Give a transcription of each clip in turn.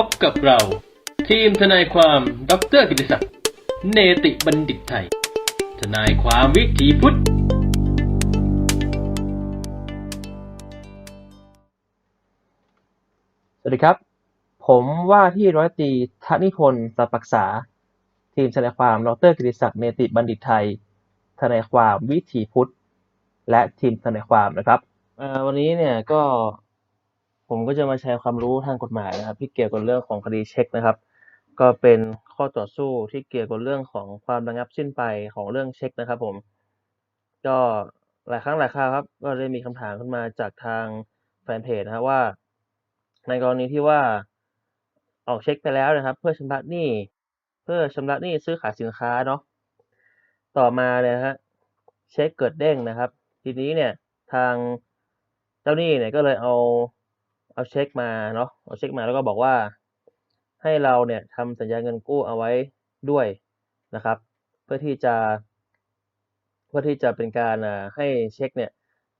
พบกับเรา ทีมทนายความดรกิติศักดิ์เนติบัณฑิตไทย ทนายความวิถีพุทธ สวัสดีครับ ผมว่าที่ร้อยตรีธนิพนธ์สัปักษา ทีมทนายความดรกิติศักดิ์เนติบัณฑิตไทย ทนายความวิถีพุทธ และทีมทนายความนะครับวันนี้เนี่ยก็ ผมก็จะมาแชร์ความรู้ทางกฎหมายนะครับ ที่เกี่ยวกับเรื่องของคดีเช็คนะครับ ก็เป็นข้อต่อสู้ที่เกี่ยวกับเรื่องของความระงับสิ้นไปของเรื่องเช็คนะครับ ผม ก็หลายครั้งหลายคราวครับ ก็ได้มีคำถามขึ้นมาจากทางแฟนเพจนะครับว่า ในกรณีที่ว่าออกเช็คไปแล้วนะครับ เพื่อชำระหนี้เพื่อชำระหนี้ซื้อขายสินค้าเนาะต่อมาเนี่ยฮะเช็คเกิดเด้งนะครับ ทีนี้เนี่ยทางเจ้าหนี้เนี่ยก็เลยเอา เอาเช็คมาเนาะเอาเช็คมาแล้วก็บอกว่า ให้เราเนี่ยทำสัญญาเงินกู้เอาไว้ด้วยนะครับ เพื่อที่จะเพื่อที่จะเป็นการให้เช็คเนี่ย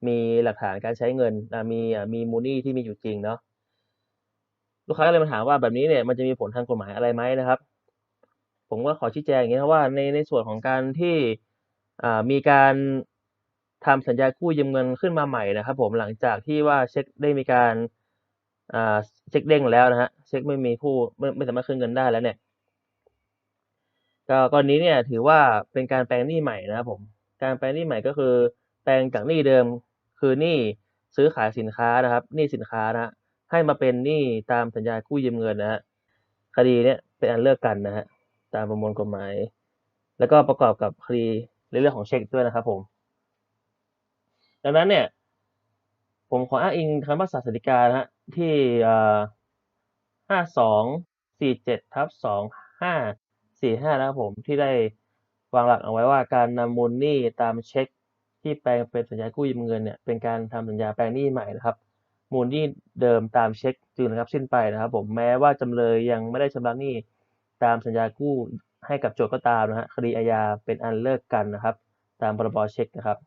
มีหลักฐานการใช้เงินมีมีมูลนี้ที่มีอยู่จริงเนาะลูกค้าก็เลยมาถามว่าแบบนี้เนี่ยมันจะมีผลทางกฎหมายอะไรไหมนะครับ ผมก็ขอชี้แจงอย่างนี้ครับว่าในในส่วนของการที่มีการทำสัญญากู้ยืมเงินขึ้นมาใหม่นะครับ ผมหลังจากที่ว่าเช็คได้มีการ อ่าเช็คเด้งแล้วนะฮะเช็คไม่มีผู้ไม่ไม่สามารถคืนเงินได้แล้วเนี่ยก็กรณีเนี่ยถือว่าเป็นการแปลงหนี้ใหม่นะครับผมการแปลงหนี้ใหม่ก็คือ แปลงจากหนี้เดิมคือหนี้ซื้อขายสินค้านะครับหนี้สินค้านะฮะให้มาเป็นหนี้ตามสัญญากู้ยืมเงินนะฮะคดีเนี้ยเป็นอันเลิกกันนะฮะตามประมวลกฎหมาย แล้วก็ประกอบกับคดีในเรื่องของเช็คด้วยนะครับผมดังนั้นเนี่ย ผมขออ้างอิงคำพิพากษาสาริกานะฮะ ที่ห้าสองสี่เจ็ดทับสองห้าสี่ห้านะครับผมที่ได้วางหลักเอาไว้ว่าการนำมูลหนี้ตามเช็ค ที่แปลงเป็นสัญญากู้ยืมเงินเนี่ยเป็นการทำสัญญาแปลงหนี้ใหม่นะครับ มูลหนี้เดิมตามเช็คจึงนะครับสิ้นไปนะครับ ผมแม้ว่าจำเลยยังไม่ได้ชำระหนี้ตามสัญญากู้ให้กับโจทก์ก็ตามนะฮะคดีอาญาเป็นอันเลิกกันนะครับ ตามพรบเช็คนะครับ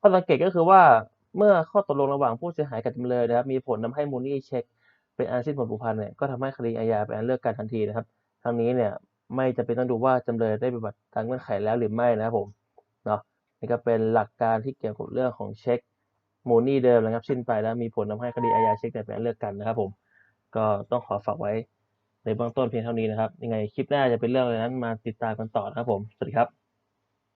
ข้อสังเกตก็คือว่า เมื่อข้อตกลงระหว่างผู้เสียหายกับจำเลยนะครับ มีผลทำให้มูลหนี้เช็ค เป็นอันสิ้นผลผูกพันเนี่ยก็ทำให้คดีอาญาเป็นอันเลิกกันทันทีนะครับทั้งนี้เนี่ยไม่จำเป็นต้องดูว่าจำเลยได้ปฏิบัติตามเงื่อนไขแล้วหรือไม่นะครับผมเนาะนี่ก็เป็นหลักการที่เกี่ยวกับเรื่องของเช็คมูลหนี้เดิมนะครับสิ้นไปแล้วมีผลทำให้คดีอาญาเช็คเนี่ยเป็นอันเลิกกันนะครับผมก็ต้องขอฝากไว้ในเบื้องต้นเพียงเท่านี้นะครับยังไงคลิปหน้าจะเป็นเรื่องอะไรนั้นมาติดตามกันต่อนะครับผมสวัสดีครับ